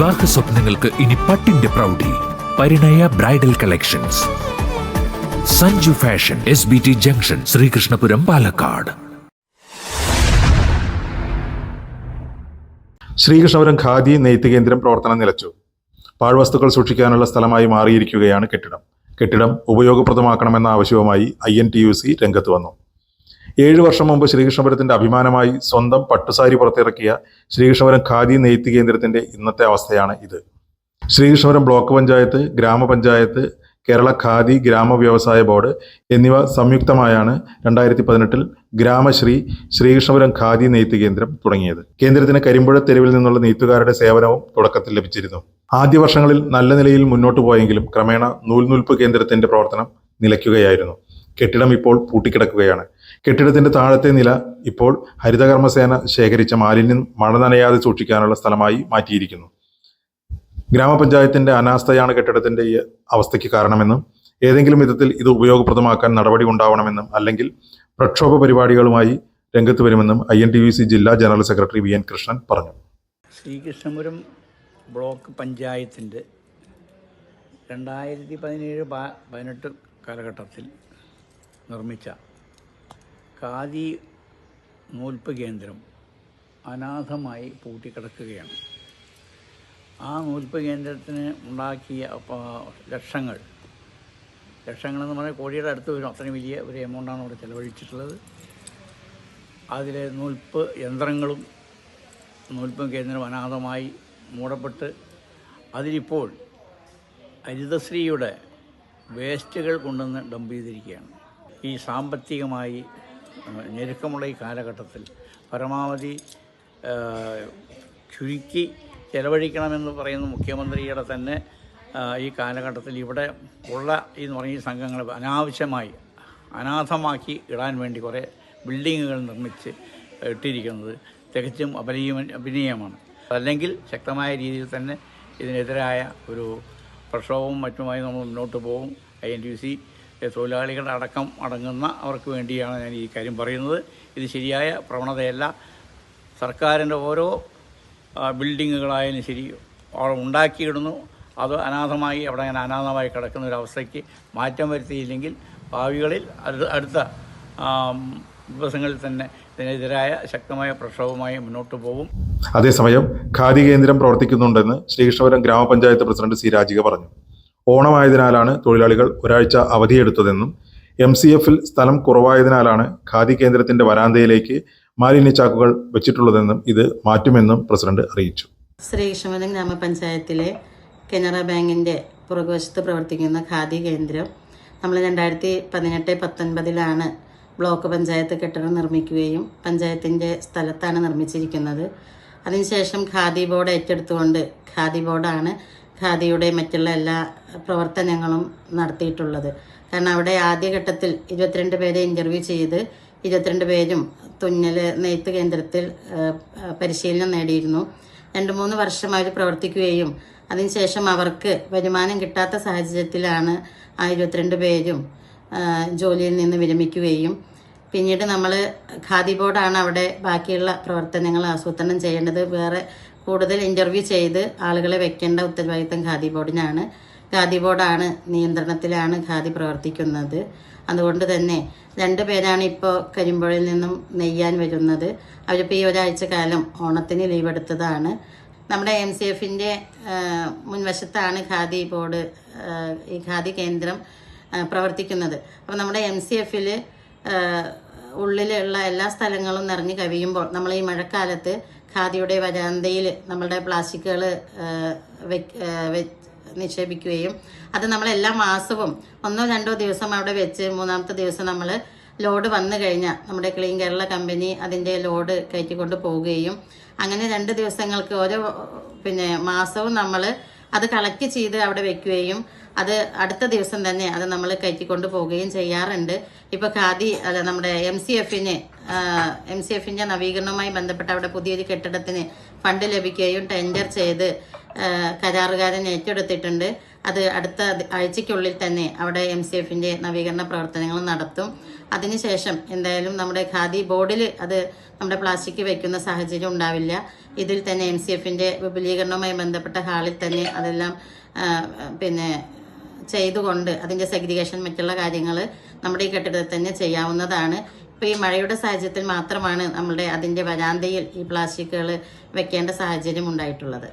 വിവാഹ സ്വപ്നങ്ങൾക്ക് ഇനി പട്ടിന്റെ പ്രൗഢി. Parinaya bridal collections. Sanju fashion S B T junction Sreekrishnapuram Palakkad. Sreekrishnapuram khadi നെയ്ത്ത് കേന്ദ്രം പ്രവർത്തനം നിലച്ചു. പാഴ്വസ്തുക്കൾ സൂക്ഷിക്കാനുള്ള സ്ഥലമായി മാറിയിരിക്കുകയാണ് കെട്ടിടം. കെട്ടിടം ഉപയോഗപ്രദമാക്കണമെന്ന ആവശ്യവുമായി I N T U C രംഗത്ത് വന്നു. ഏഴു വർഷം മുമ്പ് ശ്രീകൃഷ്ണപുരത്തിന്റെ അഭിമാനമായി സ്വന്തം പട്ടുസാരി പുറത്തിറക്കിയ ശ്രീകൃഷ്ണപുരം ഖാദി നെയ്ത്ത് കേന്ദ്രത്തിന്റെ ഇന്നത്തെ അവസ്ഥയാണ് ഇത്. ശ്രീകൃഷ്ണപുരം ബ്ലോക്ക് പഞ്ചായത്ത് ഗ്രാമപഞ്ചായത്ത് കേരള ഖാദി ഗ്രാമ വ്യവസായ ബോർഡ് എന്നിവ സംയുക്തമായാണ് രണ്ടായിരത്തി പതിനെട്ടിൽ ഗ്രാമശ്രീ ശ്രീകൃഷ്ണപുരം ഖാദി നെയ്ത്ത് കേന്ദ്രം തുടങ്ങിയത്. കേന്ദ്രത്തിന് കരിമ്പുഴ തെരുവിൽ നിന്നുള്ള നെയ്ത്തുകാരുടെ സേവനവും തുടക്കത്തിൽ ലഭിച്ചിരുന്നു. ആദ്യ വർഷങ്ങളിൽ നല്ല നിലയിൽ മുന്നോട്ട് പോയെങ്കിലും ക്രമേണ നൂൽനൂൽപ്പ് കേന്ദ്രത്തിന്റെ പ്രവർത്തനം നിലയ്ക്കുകയായിരുന്നു. കെട്ടിടം ഇപ്പോൾ പൂട്ടിക്കിടക്കുകയാണ്. കെട്ടിടത്തിന്റെ താഴത്തെ നില ഇപ്പോൾ ഹരിതകർമ്മസേന ശേഖരിച്ച മാലിന്യം മഴ നനയാതെ സൂക്ഷിക്കാനുള്ള സ്ഥലമായി മാറ്റിയിരിക്കുന്നു. ഗ്രാമപഞ്ചായത്തിന്റെ അനാസ്ഥയാണ് കെട്ടിടത്തിന്റെ ഈ അവസ്ഥയ്ക്ക് കാരണമെന്നും ഏതെങ്കിലും വിധത്തിൽ ഇത് ഉപയോഗപ്രദമാക്കാൻ നടപടി ഉണ്ടാവണമെന്നും അല്ലെങ്കിൽ പ്രക്ഷോഭ പരിപാടികളുമായി രംഗത്ത് വരുമെന്നും I N T U C ജില്ലാ general secretary V N Krishnan പറഞ്ഞു. ശ്രീകൃഷ്ണപുരം ബ്ലോക്ക് പഞ്ചായത്തിന്റെ രണ്ടായിരത്തി പതിനേഴ് പതിനെട്ട് കാലഘട്ടത്തിൽ നിർമ്മിച്ച ഖാദി നൂൽപ്പ് കേന്ദ്രം അനാഥമായി പൂട്ടിക്കിടക്കുകയാണ്. ആ നൂൽപ്പ് കേന്ദ്രത്തിന് ഉണ്ടാക്കിയ ലക്ഷങ്ങൾ. ലക്ഷങ്ങളെന്ന് പറഞ്ഞാൽ കോടിയുടെ അടുത്ത് വരും. അത്രയും വലിയ ഒരു എമൗണ്ടാണ് അവിടെ ചിലവഴിച്ചിട്ടുള്ളത്. അതിലെ നൂൽപ്പ് യന്ത്രങ്ങളും നൂൽപ്പും കേന്ദ്രം അനാഥമായി മൂടപ്പെട്ട് അതിലിപ്പോൾ ഹരിതശ്രീയുടെ വേസ്റ്റുകൾ കൊണ്ടുവന്ന് ഡംപ് ചെയ്തിരിക്കുകയാണ്. ഈ സാമ്പത്തികമായി ഞെരുക്കമുള്ള ഈ കാലഘട്ടത്തിൽ പരമാവധി ചുരുക്കി ചെലവഴിക്കണമെന്ന് പറയുന്ന മുഖ്യമന്ത്രിയുടെ തന്നെ ഈ കാലഘട്ടത്തിൽ ഇവിടെ ഉള്ള എന്ന് പറഞ്ഞ ഈ സംഘങ്ങൾ അനാവശ്യമായി അനാഥമാക്കി ഇടാൻ വേണ്ടി കുറേ ബിൽഡിങ്ങുകൾ നിർമ്മിച്ച് ഇട്ടിരിക്കുന്നത് തികച്ചും അപനീയ അഭിനയമാണ്. അല്ലെങ്കിൽ ശക്തമായ രീതിയിൽ തന്നെ ഇതിനെതിരായ ഒരു പ്രക്ഷോഭവും മറ്റുമായി നമ്മൾ മുന്നോട്ട് പോകും. ഐ എൻ ടി സി തൊഴിലാളികളുടെ അടക്കം അടങ്ങുന്ന അവർക്ക് വേണ്ടിയാണ് ഞാൻ ഈ കാര്യം പറയുന്നത്. ഇത് ശരിയായ പ്രവണതയല്ല. സർക്കാരിന്റെ ഓരോ ബിൽഡിങ്ങുകളായാലും ശരി ഉണ്ടാക്കിയിടുന്നു. അത് അനാഥമായി അവിടെ അങ്ങനെ അനാഥമായി കിടക്കുന്ന ഒരു അവസ്ഥയ്ക്ക് മാറ്റം വരുത്തിയില്ലെങ്കിൽ ഭാവികളിൽ അടുത്ത ദിവസങ്ങളിൽ തന്നെ ഇതിനെതിരായ ശക്തമായ പ്രക്ഷോഭമായി മുന്നോട്ട് പോകും. അതേസമയം ഖാദി കേന്ദ്രം പ്രവർത്തിക്കുന്നുണ്ടെന്ന് ശ്രീകൃഷ്ണപുരം ഗ്രാമപഞ്ചായത്ത് പ്രസിഡന്റ് സി രാജിക പറഞ്ഞു. ഓണമായതിനാലാണ് തൊഴിലാളികൾ ഒരാഴ്ച അവധിയെടുത്തതെന്നും എം സി എഫിൽ സ്ഥലം കുറവായതിനാലാണ് ഖാദി കേന്ദ്രത്തിന്റെ വരാന്തയിലേക്ക് മാലിന്യച്ചാക്കുകൾ വെച്ചിട്ടുള്ളതെന്നും ഇത് മാറ്റുമെന്നും പ്രസിഡന്റ് അറിയിച്ചു. ശ്രീകൃഷ്ണപുരം ഗ്രാമപഞ്ചായത്തിലെ കനറ ബാങ്കിന്റെ പുറകുവശത്ത് പ്രവർത്തിക്കുന്ന ഖാദി കേന്ദ്രം നമ്മൾ രണ്ടായിരത്തി പതിനെട്ട് പത്തൊൻപതിലാണ് ബ്ലോക്ക് പഞ്ചായത്ത് കെട്ടിടം നിർമ്മിക്കുകയും പഞ്ചായത്തിന്റെ സ്ഥലത്താണ് നിർമ്മിച്ചിരിക്കുന്നത്. അതിനുശേഷം ഖാദി ബോർഡ് ഏറ്റെടുത്തുകൊണ്ട് ഖാദി ബോർഡാണ് ഖാദിയുടെ മറ്റുള്ള എല്ലാ പ്രവർത്തനങ്ങളും നടത്തിയിട്ടുള്ളത്. കാരണം അവിടെ ആദ്യഘട്ടത്തിൽ ഇരുപത്തിരണ്ട് പേരെ ഇന്റർവ്യൂ ചെയ്ത് ഇരുപത്തിരണ്ട് പേരും തുന്നൽ നെയ്ത്ത് കേന്ദ്രത്തിൽ പരിശീലനം നേടിയിരുന്നു. രണ്ട് മൂന്ന് വർഷം അവർ പ്രവർത്തിക്കുകയും അതിനുശേഷം അവർക്ക് വരുമാനം കിട്ടാത്ത സാഹചര്യത്തിലാണ് ആ ഇരുപത്തിരണ്ട് പേരും ജോലിയിൽ നിന്ന് വിരമിക്കുകയും. പിന്നീട് നമ്മൾ ഖാദി ബോർഡാണ് അവിടെ ബാക്കിയുള്ള പ്രവർത്തനങ്ങൾ ആസൂത്രണം ചെയ്യേണ്ടത്. വേറെ കൂടുതൽ ഇന്റർവ്യൂ ചെയ്ത് ആളുകളെ വെക്കേണ്ട ഉത്തരവാദിത്തം ഖാദി ബോർഡിനാണ്. ഖാദി ബോർഡാണ് നിയന്ത്രണത്തിലാണ് ഖാദി പ്രവർത്തിക്കുന്നത്. അതുകൊണ്ട് തന്നെ രണ്ട് പേരാണ് ഇപ്പോൾ കരിമ്പുഴയിൽ നിന്നും നെയ്യാൻ വരുന്നത്. അവരിപ്പോൾ ഈ ഒരാഴ്ച കാലം ഓണത്തിന് ലീവ് എടുത്തതാണ്. നമ്മുടെ എം സി എഫിന്റെ മുൻവശത്താണ് ഖാദി ബോർഡ് ഈ ഖാദി കേന്ദ്രം പ്രവർത്തിക്കുന്നത്. അപ്പോൾ നമ്മുടെ എം സി എഫിൽ ഉള്ളിലുള്ള എല്ലാ സ്ഥലങ്ങളും നിറഞ്ഞു കവിയുമ്പോൾ നമ്മൾ ഈ മഴക്കാലത്ത് ഖാദിയുടെ വരാന്തയിൽ നമ്മളുടെ പ്ലാസ്റ്റിക്കുകൾ നിക്ഷേപിക്കുകയും അത് നമ്മൾ എല്ലാ മാസവും ഒന്നോ രണ്ടോ ദിവസം അവിടെ വെച്ച് മൂന്നാമത്തെ ദിവസം നമ്മൾ ലോഡ് വന്നു കഴിഞ്ഞാൽ നമ്മുടെ ക്ലീൻ കേരള കമ്പനി അതിന്റെ ലോഡ് കയറ്റിക്കൊണ്ട് പോവുകയും അങ്ങനെ രണ്ട് ദിവസങ്ങൾക്ക് ഓരോ പിന്നെ മാസവും നമ്മൾ അത് കളക്ട് ചെയ്ത് അവിടെ വെക്കുകയും അത് അടുത്ത ദിവസം തന്നെ അത് നമ്മൾ കയറ്റിക്കൊണ്ട് പോവുകയും ചെയ്യാറുണ്ട്. ഇപ്പൊ ഖാദി അല്ല നമ്മുടെ എം സി എഫിന് എം സി എഫിന്റെ നവീകരണവുമായി ബന്ധപ്പെട്ട് അവിടെ പുതിയൊരു കെട്ടിടത്തിന് ഫണ്ട് ലഭിക്കുകയും ടെൻഡർ ചെയ്ത് കരാറുകാരൻ ഏറ്റെടുത്തിട്ടുണ്ട്. അത് അടുത്ത ആഴ്ചയ്ക്കുള്ളിൽ തന്നെ അവിടെ എം സി എഫിന്റെ നവീകരണ പ്രവർത്തനങ്ങൾ നടത്തും. അതിനുശേഷം എന്തായാലും നമ്മുടെ ഖാദി ബോർഡിൽ അത് നമ്മുടെ പ്ലാസ്റ്റിക് വയ്ക്കുന്ന സാഹചര്യം ഉണ്ടാവില്ല. ഇതിൽ തന്നെ എം സി എഫിന്റെ വിപുലീകരണവുമായി ബന്ധപ്പെട്ട ഹാളിൽ തന്നെ അതെല്ലാം പിന്നെ ചെയ്തുകൊണ്ട് അതിന്റെ സെഗ്രിഗേഷൻ മറ്റുള്ള കാര്യങ്ങൾ നമ്മുടെ ഈ കെട്ടിടത്തിൽ തന്നെ ചെയ്യാവുന്നതാണ്. ഇപ്പോൾ ഈ മഴയുടെ സാഹചര്യത്തിൽ മാത്രമാണ് നമ്മുടെ അതിന്റെ വരാന്തയിൽ ഈ പ്ലാസ്റ്റിക്കുകൾ വെക്കേണ്ട സാഹചര്യം ഉണ്ടായിട്ടുള്ളത്.